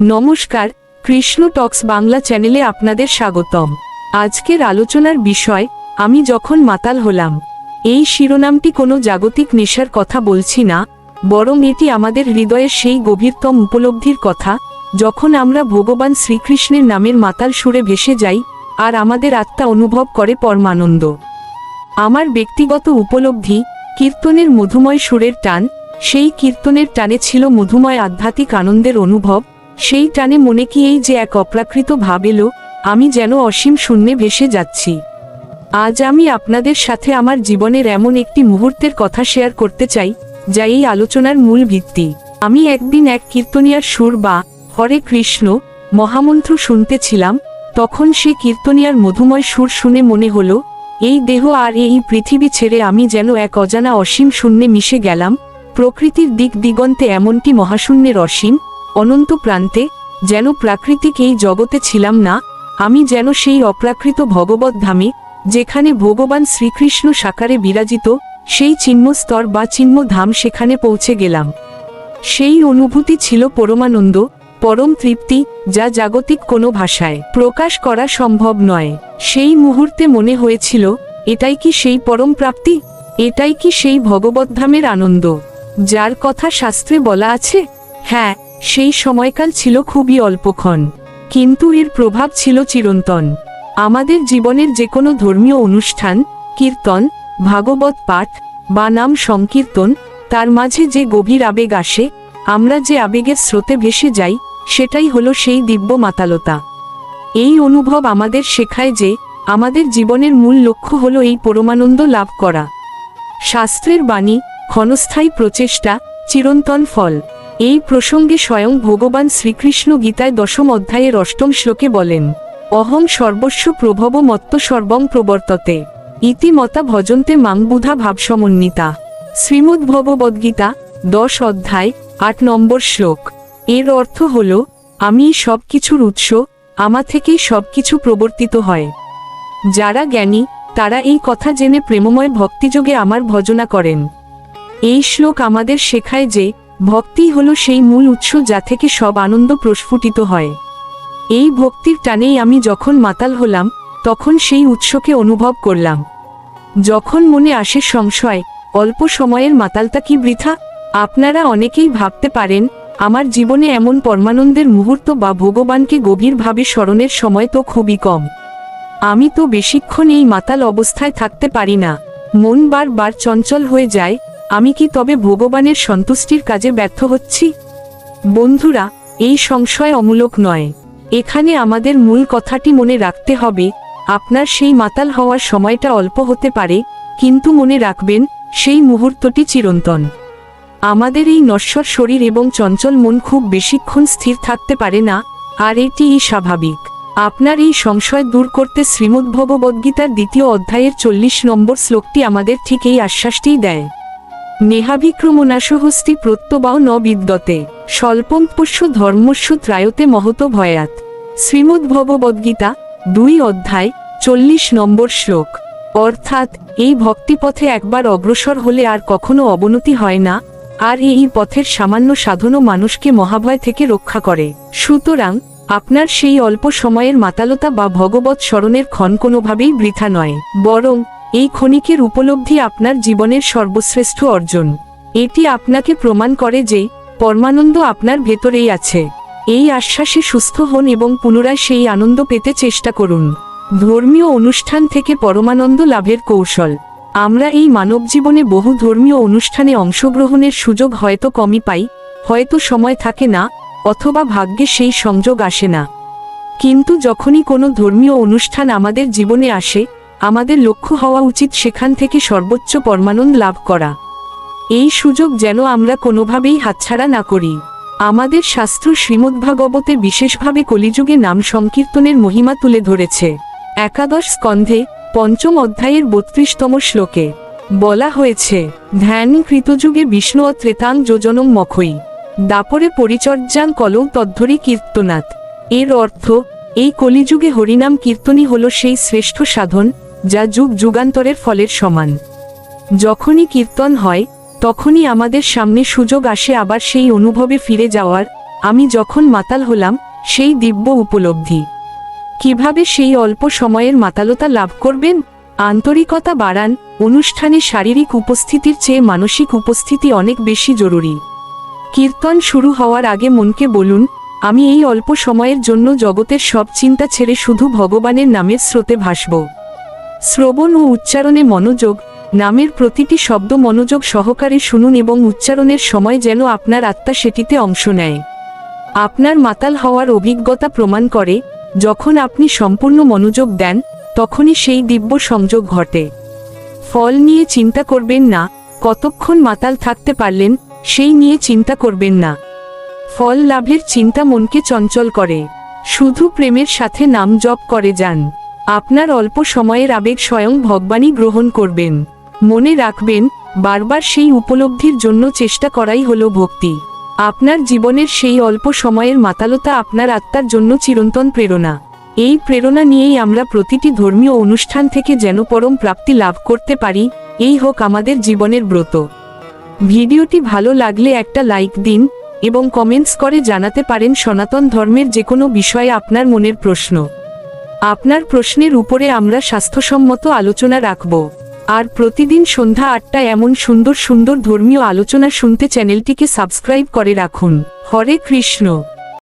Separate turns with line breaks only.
নমস্কার, কৃষ্ণ টক্স বাংলা চ্যানেলে আপনাদের স্বাগতম। আজকের আলোচনার বিষয়, আমি যখন মাতাল হলাম, এই শিরোনামটি কোনো জাগতিক নেশার কথা বলছি না, বরং এটি আমাদের হৃদয়ের সেই গভীরতম উপলব্ধির কথা, যখন আমরা ভগবান শ্রীকৃষ্ণের নামের মাতাল সুরে ভেসে যাই, আর আমাদের আত্মা অনুভব করে পরমানন্দ। আমার ব্যক্তিগত উপলব্ধি, কীর্তনের মধুময় সুরের টান, সেই কীর্তনের টানে ছিল মধুময় আধ্যাত্মিক আনন্দের অনুভব সেই টানে মনে কি এই যে এক অপ্রাকৃত ভাব এলো, আমি যেন অসীম শূন্যে ভেসে যাচ্ছি। আজ আমি আপনাদের সাথে আমার জীবনের এমন একটি মুহূর্তের কথা শেয়ার করতে চাই, যা এই আলোচনার মূল ভিত্তি। আমি একদিন এক কীর্তনিয়ার সুর বা হরে কৃষ্ণ মহামন্ত্র শুনতেছিলাম, তখন সে কীর্তনিয়ার মধুময় সুর শুনে মনে হলো, এই দেহ আর এই পৃথিবী ছেড়ে আমি যেন এক অজানা অসীম শূন্যে মিশে গেলাম, প্রকৃতির দিক দিগন্তে এমনটি মহাশূন্যের অসীম অনন্ত প্রান্তে, যেন প্রাকৃতিক এই জগতে ছিলাম না, আমি যেন সেই অপ্রাকৃত ভগবত ধামে, যেখানে ভগবান শ্রীকৃষ্ণ সাকারে বিরাজিত, সেই চিহ্নস্তর বা চিহ্ন ধাম সেখানে পৌঁছে গেলাম। সেই অনুভূতি ছিল পরমানন্দ, পরম তৃপ্তি, যা জাগতিক কোনো ভাষায় প্রকাশ করা সম্ভব নয়। সেই মুহূর্তে মনে হয়েছিল, এটাই কি সেই পরম প্রাপ্তি? এটাই কি সেই ভগবদ্ধামের আনন্দ? যার কথা শাস্ত্রে বলা আছে? হ্যাঁ সেই সময়কাল ছিল খুবই অল্পক্ষণ, কিন্তু এর প্রভাব ছিল চিরন্তন। আমাদের জীবনের যে কোনো ধর্মীয় অনুষ্ঠান, কীর্তন, ভাগবত পাঠ, বা নাম সংকীর্তন, তার মাঝে যে গভীর আবেগ আসে, আমরা যে আবেগের স্রোতে ভেসে যাই, সেটাই হলো সেই দিব্য মাতালতা। এই অনুভব আমাদের শেখায় যে, আমাদের জীবনের মূল লক্ষ্য হলো এই পরমানন্দ লাভ করা। শাস্ত্রের বাণী, ক্ষণস্থায়ী প্রচেষ্টা, চিরন্তন ফল। এই প্রসঙ্গে স্বয়ং ভগবান শ্রীকৃষ্ণ গীতায় দশম অধ্যায়ের অষ্টম শ্লোকে বলেন, অহং সর্বস্ব প্রভব মত্ত সর্বং প্রবর্ততে। ইতিমতা ভজন্তে মাংবুধা ভাবসমন্বিতা শ্রীমদ্ভগবদ্গীতা দশ অধ্যায়, আট নম্বর শ্লোক। এর অর্থ হল, আমি সব কিছুর উৎস, আমা থেকেই সব কিছু প্রবর্তিত হয়। যারা জ্ঞানী, তারা এই কথা জেনে প্রেমময় ভক্তিযোগে আমার ভজনা করেন। এই শ্লোক আমাদের শেখায় যে ভক্তিই হলো সেই মূল উৎস যা থেকে সব আনন্দ প্রস্ফুটিত হয়। এই ভক্তির টানেই আমি যখন মাতাল হলাম, তখন সেই উৎসকে অনুভব করলাম। যখন মনে আসে সংশয়, অল্প সময়ের মাতালতা কি বৃথা? আপনারা অনেকেই ভাবতে পারেন, আমার জীবনে এমন পরমানন্দের মুহূর্ত বা ভগবানকে গভীরভাবে স্মরণের সময় তো খুবই কম। আমি তো বেশিক্ষণ এই মাতাল অবস্থায় থাকতে পারি না। মন বারবার চঞ্চল হয়ে যায় আমি কি তবে ভগবানের সন্তুষ্টির কাজে ব্যর্থ হচ্ছি? বন্ধুরা, এই সংশয় অমূলক নয়। এখানে আমাদের মূল কথাটি মনে রাখতে হবে, আপনার সেই মাতাল হওয়ার সময়টা অল্প হতে পারে, কিন্তু মনে রাখবেন, সেই মুহূর্তটি চিরন্তন। আমাদের এই নশ্বর শরীর এবং চঞ্চল মন খুব বেশিক্ষণ স্থির থাকতে পারে না, আর এটিই স্বাভাবিক। আপনার এই সংশয় দূর করতে শ্রীমদ্ভগবদ্গীতার দ্বিতীয় অধ্যায়ের চল্লিশ নম্বর শ্লোকটি আমাদের ঠিক এই আশ্বাসটিই দেয়। নেহাভিক্রমণাসহস্তি প্রত্যবাও ন বিদ্যতে স্বল্পং পুষ্য ধর্মস্য ত্রায়তে মহত ভয়াত। শ্রীমদ্ভগবদ্গীতা, দুই অধ্যায়, চল্লিশ নম্বর শ্লোক। অর্থাৎ, এই ভক্তিপথে একবার অগ্রসর হলে আর কখনো অবনতি হয় না, আর এই পথের সামান্য সাধনও মানুষকে মহাভয় থেকে রক্ষা করে। সুতরাং, আপনার সেই অল্প সময়ের মাতালতা বা ভগবত স্মরণের ক্ষণ কোনোভাবেই বৃথা নয়, বরং এই ক্ষণিকের উপলব্ধি আপনার জীবনের সর্বশ্রেষ্ঠ অর্জন। এটি আপনাকে প্রমাণ করে যে পরমানন্দ আপনার ভেতরেই আছে। এই আশ্বাসে সুস্থ হন এবং পুনরায় সেই আনন্দ পেতে চেষ্টা করুন। ধর্মীয় অনুষ্ঠান থেকে পরমানন্দ লাভের কৌশল। আমরা এই মানব জীবনে বহু ধর্মীয় অনুষ্ঠানে অংশগ্রহণের সুযোগ হয়তো কমই পাই, হয়তো সময় থাকে না, অথবা ভাগ্যে সেই সংযোগ আসে না। কিন্তু যখনই কোনো ধর্মীয় অনুষ্ঠান আমাদের জীবনে আসে আমাদের লক্ষ্য হওয়া উচিত সেখান থেকে সর্বোচ্চ পরমানন্দ লাভ করা। এই সুযোগ যেন আমরা কোনোভাবেই হাতছাড়া না করি। আমাদের শাস্ত্র শ্রীমদ্ভাগবতে বিশেষভাবে কলিযুগে নাম সংকীর্তনের মহিমা তুলে ধরেছে। একাদশ স্কন্ধে পঞ্চম অধ্যায়ের বত্রিশতম শ্লোকে বলা হয়েছে, ধ্যান কৃতযুগে বিষ্ণু ও ত্রেতাং যোজনম মখই দাপরে পরিচর্যাং কলৌ তদ্ধরি কীর্তনাথ এর অর্থ, এই কলিযুগে হরিনাম কীর্তনই হল সেই শ্রেষ্ঠ সাধন যা যুগ যুগান্তরের ফলের সমান। যখনই কীর্তন হয়, তখনই আমাদের সামনে সুযোগ আসে আবার সেই অনুভবে ফিরে যাওয়ার। আমি যখন মাতাল হলাম, সেই দিব্য উপলব্ধি। কীভাবে সেই অল্প সময়ের মাতালতা লাভ করবেন? আন্তরিকতা বাড়ান, অনুষ্ঠানে শারীরিক উপস্থিতির চেয়ে মানসিক উপস্থিতি অনেক বেশি জরুরি। কীর্তন শুরু হওয়ার আগে মনকে বলুন, আমি এই অল্প সময়ের জন্য জগতের সব চিন্তা ছেড়ে শুধু ভগবানের নামের স্রোতে ভাসব। শ্রবণ ও উচ্চারণে মনোযোগ, নামের প্রতিটি শব্দ মনোযোগ সহকারে শুনুন এবং উচ্চারণের সময় যেন আপনার আত্মা সেটিতে অংশ নেয়। আপনার মাতাল হওয়ার অভিজ্ঞতা প্রমাণ করে, যখন আপনি সম্পূর্ণ মনোযোগ দেন, তখনই সেই দিব্য সংযোগ ঘটে। ফল নিয়ে চিন্তা করবেন না, কতক্ষণ মাতাল থাকতে পারলেন, সেই নিয়ে চিন্তা করবেন না। ফল লাভের চিন্তা মনকে চঞ্চল করে। শুধু প্রেমের সাথে নাম জপ করে যান। আপনার অল্প সময়ের আবেগ স্বয়ং ভগবানই গ্রহণ করবেন। মনে রাখবেন, বারবার সেই উপলব্ধির জন্য চেষ্টা করাই হলো ভক্তি। আপনার জীবনের সেই অল্প সময়ের মাতালতা আপনার আত্মার জন্য চিরন্তন প্রেরণা। এই প্রেরণা নিয়েই আমরা প্রতিটি ধর্মীয় অনুষ্ঠান থেকে যেন পরম প্রাপ্তি লাভ করতে পারি, এই হোক আমাদের জীবনের ব্রত। ভিডিওটি ভালো লাগলে একটা লাইক দিন, এবং কমেন্টস করে জানাতে পারেন সনাতন ধর্মের যে কোনো বিষয়ে আপনার মনের প্রশ্ন। আপনার প্রশ্নের উপরে আমরা স্বাস্থ্যসম্মত আলোচনা রাখব। আর প্রতিদিন সন্ধ্যা আটটায় এমন সুন্দর সুন্দর ধর্মীয় আলোচনা শুনতে চ্যানেলটিকে সাবস্ক্রাইব করে রাখুন। হরে কৃষ্ণ।